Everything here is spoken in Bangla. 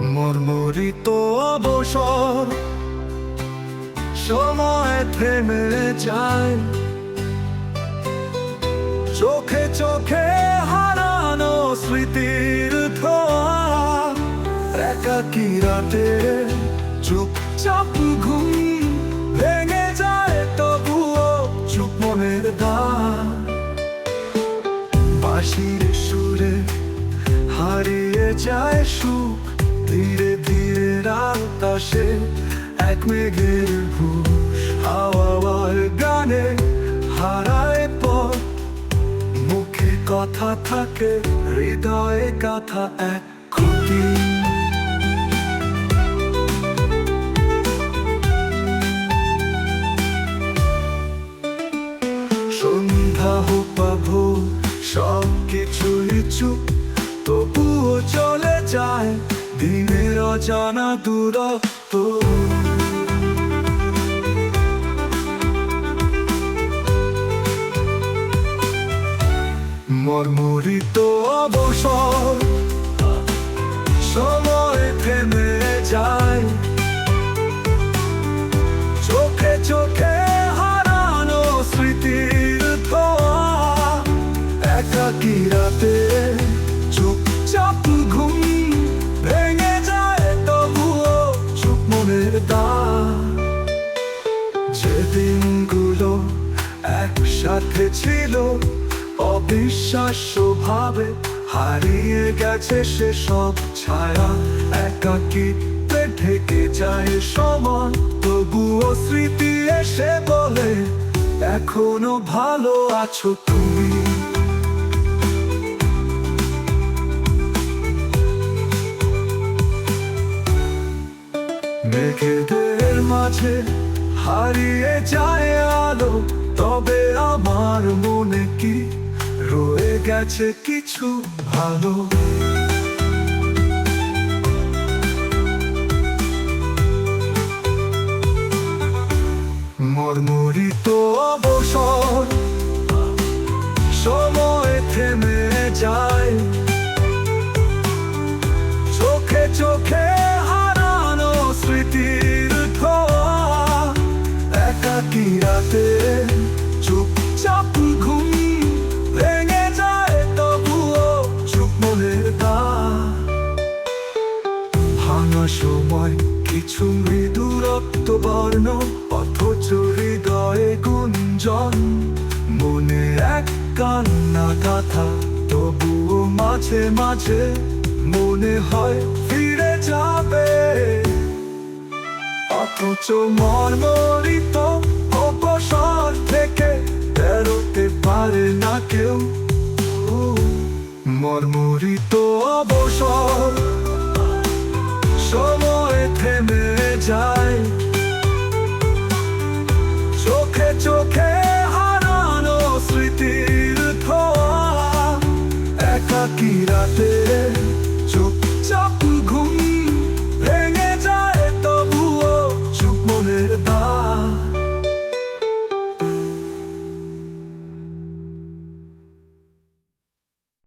মর্মরিত অবসর। সময় থেমে যায়। চোখে চোখে হারানো স্মৃতির একাকি রাতে চুপচাপ ঘুম ভেঙে যায়, তবুও চুপ মনের দান বাঁশির সুরে হারিয়ে যায় সুখ। আসে এক মেঘের ঘুষ হাওয়ার গানে হারায় পর মুখে কথা থাকে, হৃদয়ে কথা এক ক্ষতি। সন্ধ্যা হোক সব কিছুই চুপ, তবুও চলে যায়। দিনের অজানা দূরত্ব। মর্মরিত অবসর। সময় থেমে যায়। একসাথে ছিল অবিশ্বাস্য ভাবে। হারিয়ে গেছে সে সব ছায়া। একাকিত্বে ঢেকে যায় সমান তবুও স্মৃতি এসে বলে, এখনও ভালো আছো তুমি। মেঘেদের মাঝে হারিয়ে যায় আমার মনে কি রয়ে গেছে কিছু ভালো? মর্মরিত অবসর, সময় থেমে যায়। চোখে চোখে হারানো স্মৃতির ধোয়া, একাকি রাতে ভাঙা সময়, কিছু মৃদু রক্ত বর্ণ, অথচ হৃদয়ে গুঞ্জন। মনে এক কান্না গাথা, তবুও মাঝে মাঝে মনে হয় ফিরে যাবে। অথচ মর্মরিত মর্মরিত অবসর। সময় থেমে যায়। চোখে চোখে হারানো স্মৃতির ধোয়া। একাকি রাতে